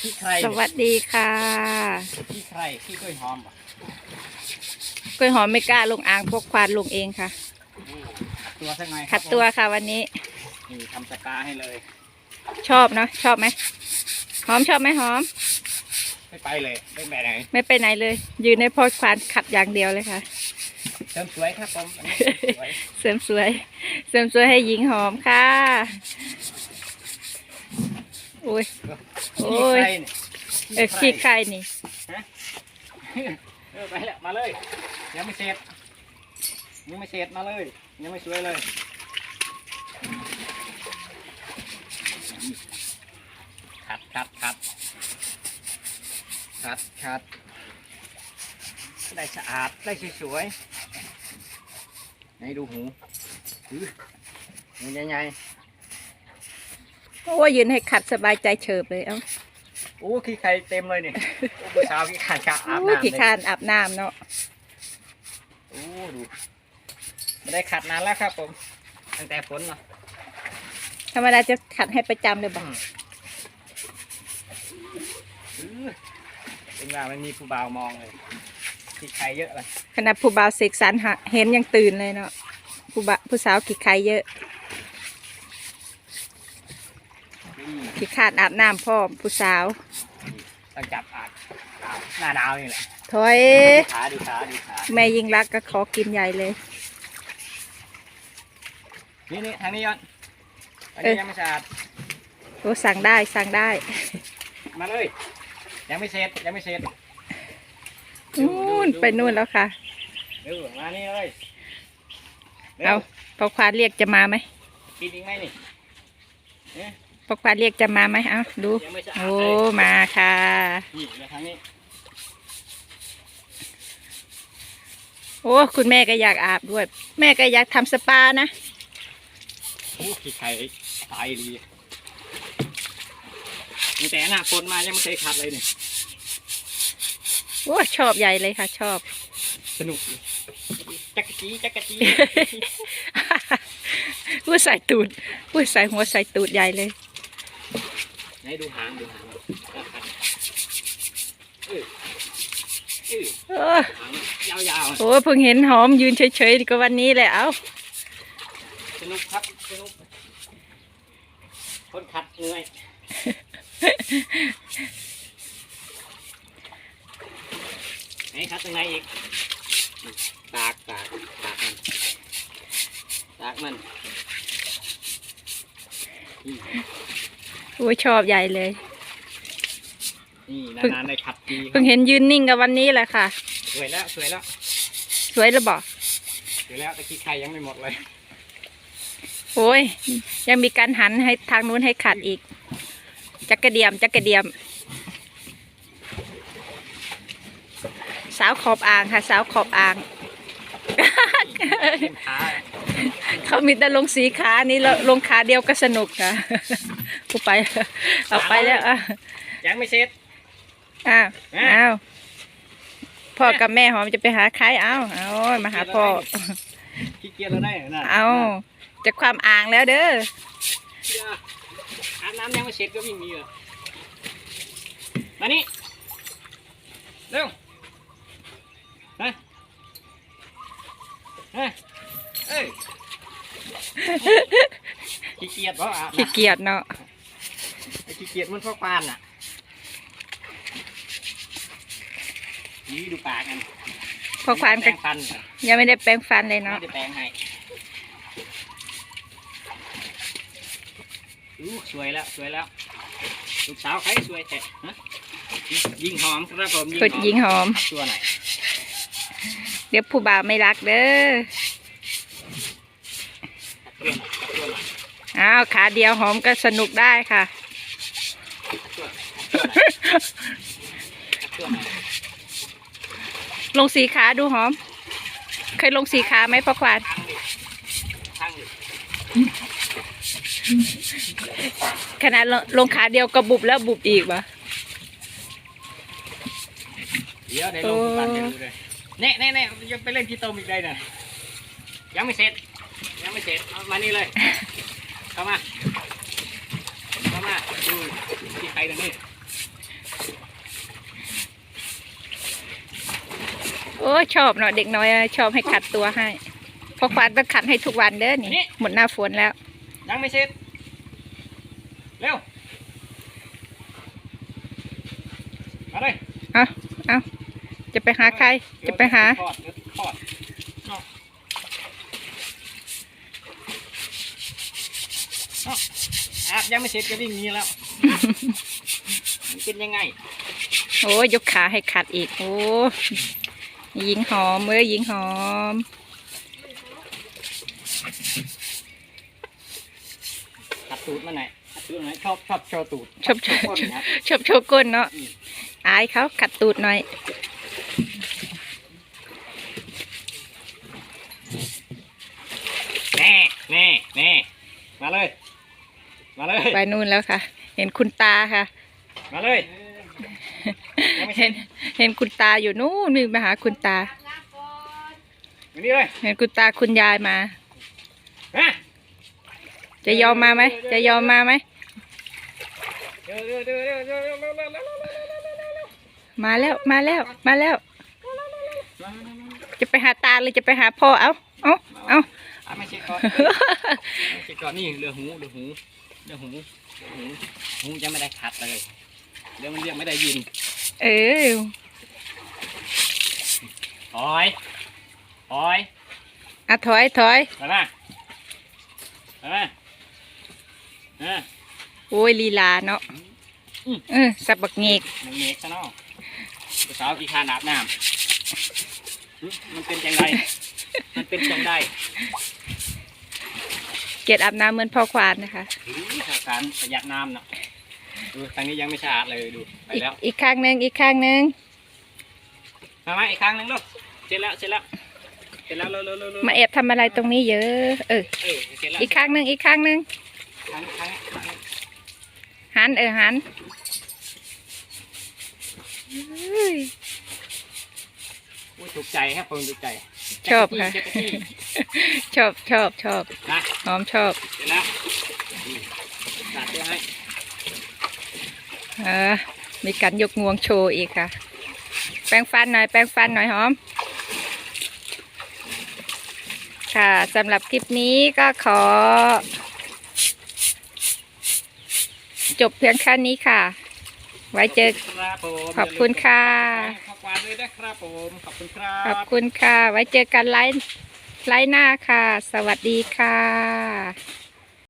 ขี้ใครสวัสดีค่ะขี้ใครขี้กล้วยหอมป่ะกล้วยหอมไม่กล้าลงอ่างพวกควานลงเองค่ะ ขัดตัวสักหน่อยครัขับดตัวค่ะวันนี้ ผมนี่ทำสกาให้เลย ชอบเนาะชอบไหมหอมชอบไหมหอม ไม่ไปเลยไม่ไปไหนไม่ไปไหนเลย ยืนในพอควานขัดอย่างเดียวเลยค่ะ เสริมสวยครับผมอันนี้เสริมสวย เสริมสวย เสริมสวยให้หญิงหอมค่ะ โอ้ย โอ้ยขี้ใครนี่เออขี้ใครนี่เออไปแล้วมาเลย ยังไม่เสร็จ ยังไม่เสร็จมาเลย ยังไม่สวยเลย ขัดขัดขัดขัดขัดได้สะอาดได้สวยๆไหนดูหูหูหูใหญ่ โอ้ยยืนให้ขัดสบายใจเฉิบเลยเอ้าๆโอ้ขี้ไข่เต็มเลยนี่โอ้ผู้สาวขี้ไข่กะอาบโอ้ยน้ำขี้เลยคานอาบน้ำเนาะโอ้ดูไม่ได้ขัดนานแล้วครับผม ตั้งแต่ฝนเนาะธรรมดาจะขัดให้ประจำเลยบอกอื้อเป็นว่ามันมีผู้บ่าวมองเลยขี้ไข่เยอะเลยขณะผู้บ่าวเสกสรรหาเห็นยังตื่นเลยเนาะผู้บ่าวผู้สาวขี้ใครเยอะ ขี้ขาดอาบน้ำพ่อมผู้สาว ต้องจับอาบอาบหน้าหนาวนี่แหละถอย ดูขาดูขาดูขาแม่ยิงรักก็ขอกินใหญ่เลย นี่นี่ทางนี้ย้อนอันเอ้นี้ย ยังไม่สะอาดโอ้สั่งได้สั่งได้มาเลย ยังไม่เสร็จยังไม่เสร็จนู่นไปนู่นแล้วค่ะดูมานี่เลยร็วเอาพอควานเรียกจะมาไหม กินอีกไหมนี่เนี่ย พอควานเรียกจะมาไหมเอาดูยังไม่สะอาดโอ้เลยมาค่ะนี่มาทางนี้โอ้คุณแม่ก็อยากอาบด้วย แม่ก็อยากทำสปานะโอ้ขี้ไข่ตายดีตั้งแต่หน้าฝนมายังไม่เคยขัดเลยนี่โอ้ชอบใหญ่เลยค่ะ ชอบ สนุกดีจักรจีจักรจีพูดใส่ตูดพูดใส่หัวใส่ตูดใหญ่เลย ไหนดูหางดูหางเออเออเออหางยาวโอ้เพิ่งเห็นหอมยืนเฉยๆก็วันนี้แหละเอาๆสนุกครับสนุกคนขัดเหนื่อยไหนขัดตรงไหนอีกตากตากตากมันตากมัน โอ้ยชอบใหญ่เลย นี่นานๆได้ขัดทีครัเพิ่บงเห็นยืนนิ่งกับวันนี้แหละค่ะ สวยแล้วสวยแล้วสวยหรือบอกสวยแล้วแต่ขี้ไข่ยังไม่หมดเลยโอ้ย ยังมีการหันให้ทางนู้นให้ขัดอีก จักกระเดียม จักกระเดียม สาวขอบอ่างค่ะ สาวขอบอ่างเป็นขาเขามีแต่ลงสีขานี่แล้วลงขาเดียวก็สนุกค่ะ กูไป เอาไปแล้วอะยังไม่เสร็จอ้าวอ้าวพ่อกับแม่หอมจะไปหาใครเอ้าเอามาหาพ่อขี้เกียจแล้วได้น่ะเอาจะความอ่างแล้วเด้ออาบน้ำยังไม่เสร็จก็วิ่งหนีเหรอมานี่เร็วฮะฮะเอ้ยขี้เกียจเพราะอาบขี้น้ำเกียจเนาะไอ้ ขี้เกียจมันพวกปานน่ะ นี่ดูปากกันพอควานแปก็รงฟันเหรอยังไม่ได้แปรงฟันเลยไม่เนาะได้แปรงให้อู้สวยแล้ว สวยแล้ว ลูกสาวใครสวยแต่ฮะยิงหอมครับผมฝึกยิงหอม ตัวไหน เดี๋ยวผู้บ่าวไม่รักเด้อเรื่องตัวไหนอ้าวขาเดียวหอมก็สนุกได้ค่ะ ลงสีขาดูหอม เคยลงสีขาไหมพ่อควานทางดิทางดิขนาดลงลงขาเดียวก็บุบแล้วบุบอีกวะเดี๋ยวได้ลงกันเดี๋ยวดูเลยเน่เน่เน่ยังไปเล่นกีตมอีกได้น่ะยังไม่เสร็จ ยังไม่เสร็จเอามานี่เลย เข้ามา รนะนี่โอ้ชอบเนาะเด็กน้อยชอบให้ขัดตัวให้เพราะวานต้องขัดให้ทุกวันเด้อนี่ หมดหน้าฝนแล้ว ยังไม่เสร็จ เร็ว มาเลยเอาเอาจะไปหาใคร จะไปหา อาบยังไม่เสร็จก็วิ่งหนี้แล้ว มันเป็นยังไง โอ้ยกขาให้ขัดอีก โอ้ยิงหอมเอ้ยยิงหอม ขัดตูดมาหน่อยขัดตูดมาหน่อยชอบชอบโชว์ตูดชอบโชว์ ก้นครับ ชอบโชว์ก้นเนาะอืมอายเขาขัดตูดหน่อย มาเลย ไปนู่นแล้วค่ะ เห็นคุณตาค่ะ มาเลย เห็นเห็นคุณตาอยู่นู่นมีมาหาคุณตาเห็นคุณตาคุณยายมา จะยอมมาไหม จะยอมมาไหม มาแล้ว มาแล้ว มาแล้ว จะไปหาตาเลยจะไปหาพ่อ เอาเอาเอาไอนไม่ใช่ก่อนนี่เรือหูเรือหู เรือหูหูหูยังไม่ได้ขัดเลย เดี๋ยวมันเรียกไม่ได้ยิน เออถอยถอยอะถอยถอยไปมาไปมาเออโอ้ยลีลาเนาะอืมเออสับบักเงกมันเมกซะเนาะสาวกี่คานาบน้ำมันเป็นจังไดมันเป็นจังได เกลียดอาบน้ำเหมือนพ่อควานนะคะหรือข่าวสารประหยัดน้ำเนาะดูทางนี้ยังไม่สะอาดเลยดูไปอีกแล้วอีกข้างหนึ่งอีกข้างหนึ่งมาไหมาอีกครั้งหนึ่งลูกเสร็จแล้วเสร็จแล้วเสร็จแล้วเร็วเร็วเร็วเร็วมาแอบทำอะไรตรงนี้เยอะเออเออเสร็จแล้วอีกข้างหนึ่งอีกข้างหนึ่งครั้งครั้งครั้งหันเออหันเฮ้ยโอ้ยถูกใจครับผมถูกใจ ชอบค่ะเจ็ดนาทีชอบชอบชอบนะหอมชอบเสร็จแล้วอืมตัดตัวให้เออมีการยกงวงโชว์อีกค่ะ แปรงฟันหน่อย แปรงฟันหน่อยหอม ค่ะสำหรับคลิปนี้ก็ขอ จบเพียงแค่นี้ค่ะ ไว้เจอครับผมขอบคุณค่ะ ขอบคุณเลยนะครับผมขอบคุณครัขอบบคุณค่ะ ไว้เจอกันไลฟ์ไลฟ์หน้าค่ะ สวัสดีค่ะ